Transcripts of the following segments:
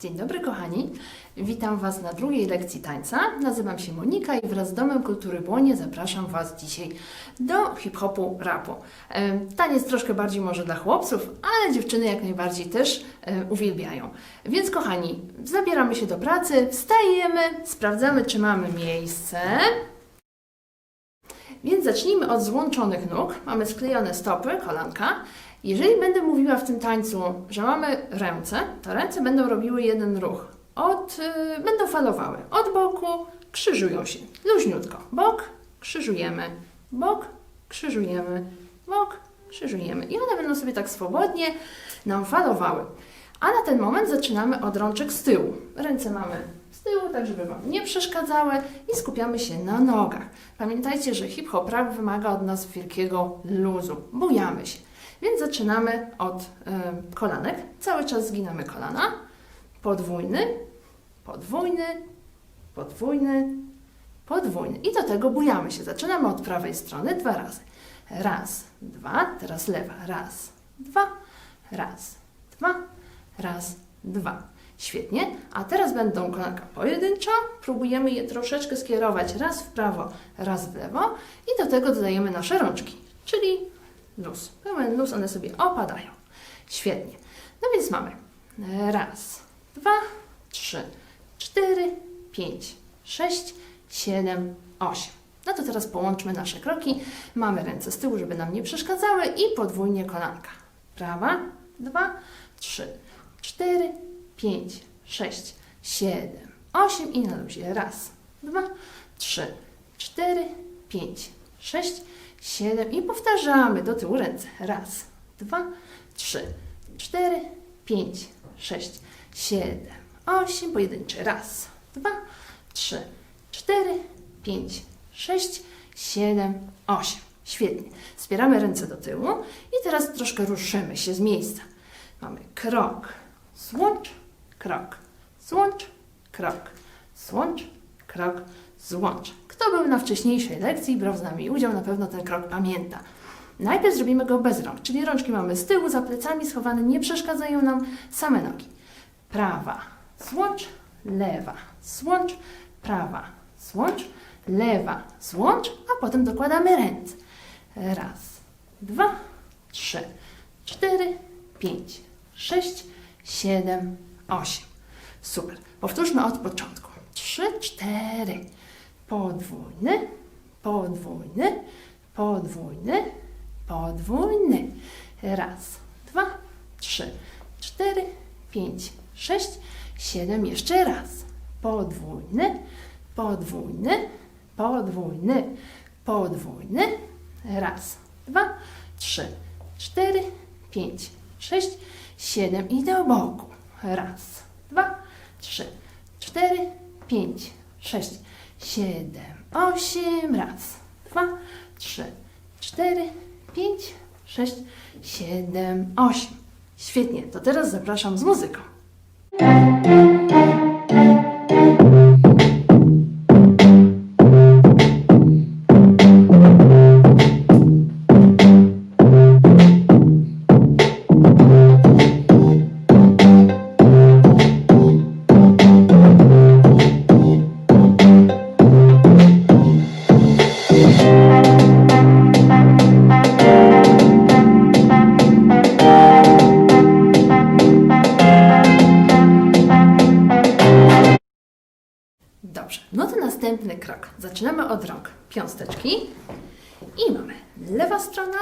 Dzień dobry kochani, witam Was na drugiej lekcji tańca. Nazywam się Monika i wraz z Domem Kultury Błonie zapraszam Was dzisiaj do hip-hopu, rapu. Taniec troszkę bardziej może dla chłopców, ale dziewczyny jak najbardziej też uwielbiają. Więc kochani, zabieramy się do pracy, wstajemy, sprawdzamy czy mamy miejsce. Więc zacznijmy od złączonych nóg. Mamy sklejone stopy, kolanka. Jeżeli będę mówiła w tym tańcu, że mamy ręce, to ręce będą robiły jeden ruch. Od, y, będą falowały. Od boku krzyżują się. Luźniutko. Bok, krzyżujemy. Bok, krzyżujemy. Bok, krzyżujemy. I one będą sobie tak swobodnie nam falowały. A na ten moment zaczynamy od rączek z tyłu. Ręce mamy z tyłu, tak żeby Wam nie przeszkadzały i skupiamy się na nogach. Pamiętajcie, że hip-hop rap wymaga od nas wielkiego luzu. Bujamy się. Więc zaczynamy od y, kolanek. Cały czas zginamy kolana. Podwójny, podwójny, podwójny, podwójny. I do tego bujamy się. Zaczynamy od prawej strony dwa razy. Raz, dwa, teraz lewa. Raz, dwa, raz, dwa, raz, dwa. Świetnie. A teraz będą kolanka pojedyncza. Próbujemy je troszeczkę skierować raz w prawo, raz w lewo. I do tego dodajemy nasze rączki, czyli luz. Pełen luz, one sobie opadają. Świetnie. No więc mamy raz, dwa, trzy, cztery, pięć, sześć, siedem, osiem. No to teraz połączmy nasze kroki. Mamy ręce z tyłu, żeby nam nie przeszkadzały i podwójnie kolanka. Prawa, dwa, trzy, cztery, pięć, sześć, siedem, osiem i na luzie. Raz, dwa, trzy, cztery, pięć, sześć, siedem i powtarzamy do tyłu ręce. Raz, dwa, trzy, cztery, pięć, sześć, siedem, osiem. Pojedynczy. Raz, dwa, trzy, cztery, pięć, sześć, siedem, osiem. Świetnie. Spieramy ręce do tyłu i teraz troszkę ruszymy się z miejsca. Mamy krok, złącz, krok, złącz, krok, złącz, krok, złącz. Kto był na wcześniejszej lekcji brał z nami udział, na pewno ten krok pamięta. Najpierw zrobimy go bez rąk, czyli rączki mamy z tyłu, za plecami schowane, nie przeszkadzają nam same nogi. Prawa, złącz, lewa, złącz, prawa, złącz, lewa, złącz, a potem dokładamy ręce. Raz, dwa, trzy, cztery, pięć, sześć, siedem, osiem. Super. Powtórzmy od początku. Trzy, cztery. Podwójny, podwójny, podwójny, podwójny. Raz, dwa, trzy, cztery, pięć, sześć, siedem. Jeszcze raz. Podwójny, podwójny, podwójny, podwójny. Raz, dwa, trzy, cztery, pięć, sześć, siedem i do boku. Raz, dwa, trzy, cztery, pięć, sześć, siedem, osiem. Raz, dwa, trzy, cztery, pięć, sześć, siedem, osiem. Świetnie, to teraz zapraszam z muzyką. Piąsteczki. I mamy lewa strona,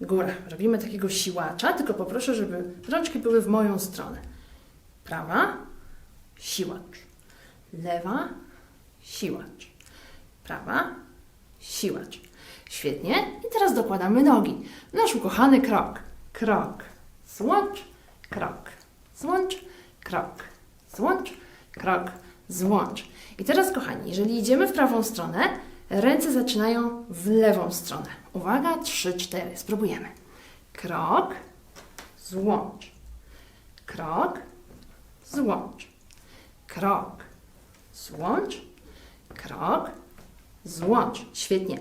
góra. Robimy takiego siłacza, tylko poproszę, żeby rączki były w moją stronę. Prawa, siłacz. Lewa, siłacz. Prawa, siłacz. Świetnie. I teraz dokładamy nogi. Nasz ukochany krok. Krok, złącz, krok, złącz, krok, złącz, krok, złącz. I teraz, kochani, jeżeli idziemy w prawą stronę, ręce zaczynają w lewą stronę. Uwaga, trzy, cztery. Spróbujemy. Krok, złącz. Krok, złącz. Krok, złącz. Krok, złącz. Świetnie.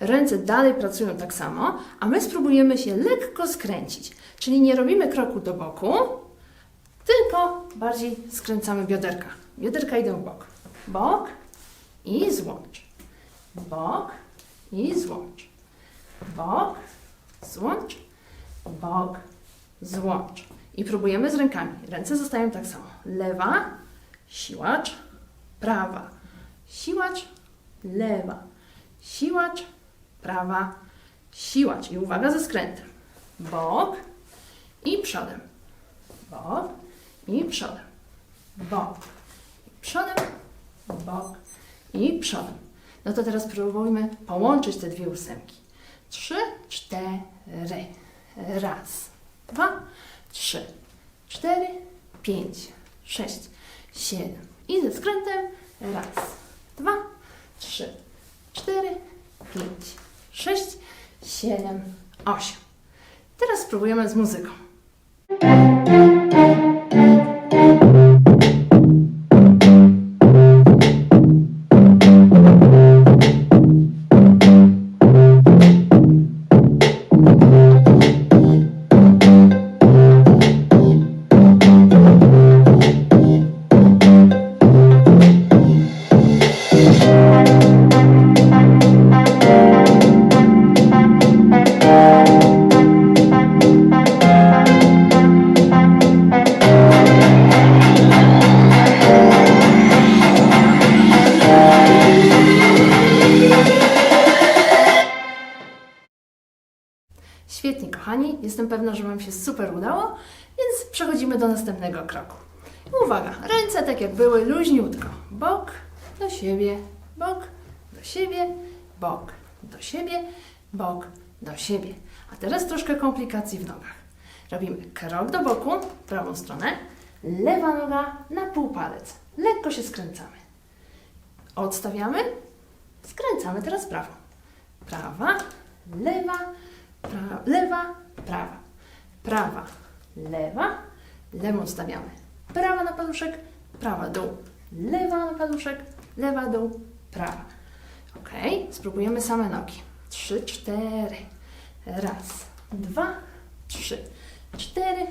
Ręce dalej pracują tak samo, a my spróbujemy się lekko skręcić. Czyli nie robimy kroku do boku, tylko bardziej skręcamy bioderka. Bioderka idą w bok. Bok i złącz. Bok i złącz. Bok, złącz, bok, złącz. I próbujemy z rękami. Ręce zostają tak samo. Lewa, siłacz, prawa, siłacz, lewa, siłacz, prawa, siłacz. I uwaga ze skrętem. Bok i przodem. Bok i przodem. Bok i przodem. Bok i przodem. No to teraz spróbujmy połączyć te dwie ósemki. Trzy, cztery. Raz, dwa, trzy, cztery, pięć, sześć, siedem. I ze skrętem. Raz, dwa, trzy, cztery, pięć, sześć, siedem, osiem. Teraz spróbujemy z muzyką. Świetnie, kochani. Jestem pewna, że Wam się super udało, więc przechodzimy do następnego kroku. Uwaga, ręce tak jak były, luźniutko. Bok do siebie, bok do siebie, bok do siebie, bok do siebie. A teraz troszkę komplikacji w nogach. Robimy krok do boku, prawą stronę, lewa noga na półpalec. Lekko się skręcamy. Odstawiamy, skręcamy teraz prawą. Prawa, lewa, pra, lewa, prawa, prawa, lewa, lewą stawiamy. Prawa na paluszek, prawa dół, lewa na paluszek, lewa dół, prawa. Ok, spróbujemy same nogi. Trzy, cztery. Raz, dwa, trzy, cztery,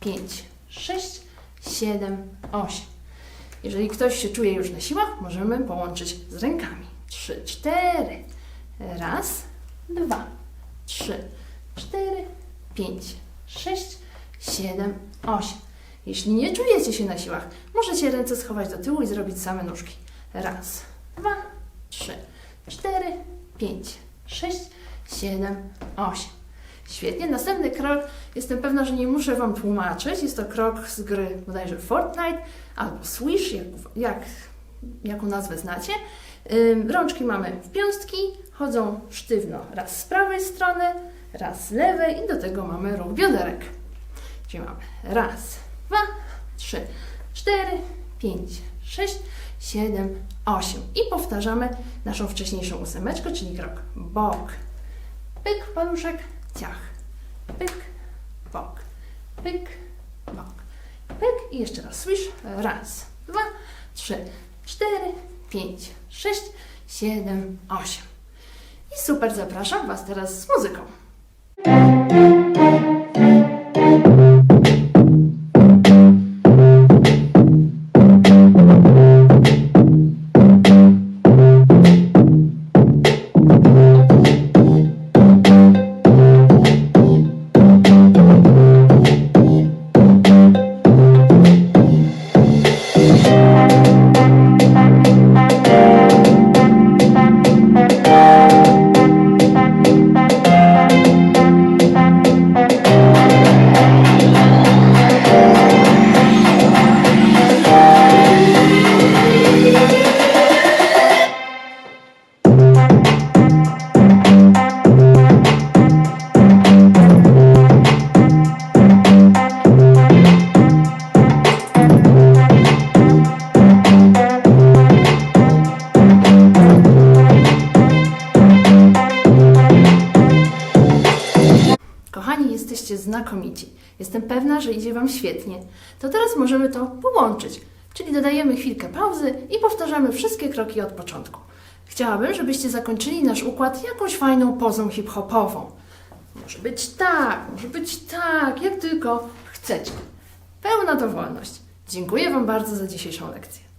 pięć, sześć, siedem, osiem. Jeżeli ktoś się czuje już na siłach, możemy połączyć z rękami. Trzy, cztery. Raz, dwa, trzy, cztery, pięć, sześć, siedem, osiem. Jeśli nie czujecie się na siłach, możecie ręce schować do tyłu i zrobić same nóżki. Raz, dwa, trzy, cztery, pięć, sześć, siedem, osiem. Świetnie. Następny krok, jestem pewna, że nie muszę Wam tłumaczyć. Jest to krok z gry bodajże Fortnite albo Swish, jak, jak, jaką nazwę znacie. Rączki mamy w piąstki, chodzą sztywno raz z prawej strony, raz z lewej i do tego mamy ruch bioderek. Czyli mamy raz, dwa, trzy, cztery, pięć, sześć, siedem, osiem. I powtarzamy naszą wcześniejszą ósemeczkę, czyli krok bok, pyk, paluszek, ciach, pyk, bok, pyk, bok, pyk i jeszcze raz swish, raz, dwa, trzy, cztery, pięć, sześć, siedem, osiem. I super, zapraszam Was teraz z muzyką. Jestem pewna, że idzie Wam świetnie. To teraz możemy to połączyć, czyli dodajemy chwilkę pauzy i powtarzamy wszystkie kroki od początku. Chciałabym, żebyście zakończyli nasz układ jakąś fajną pozą hip-hopową. Może być tak, może być tak, jak tylko chcecie. Pełna dowolność. Dziękuję Wam bardzo za dzisiejszą lekcję.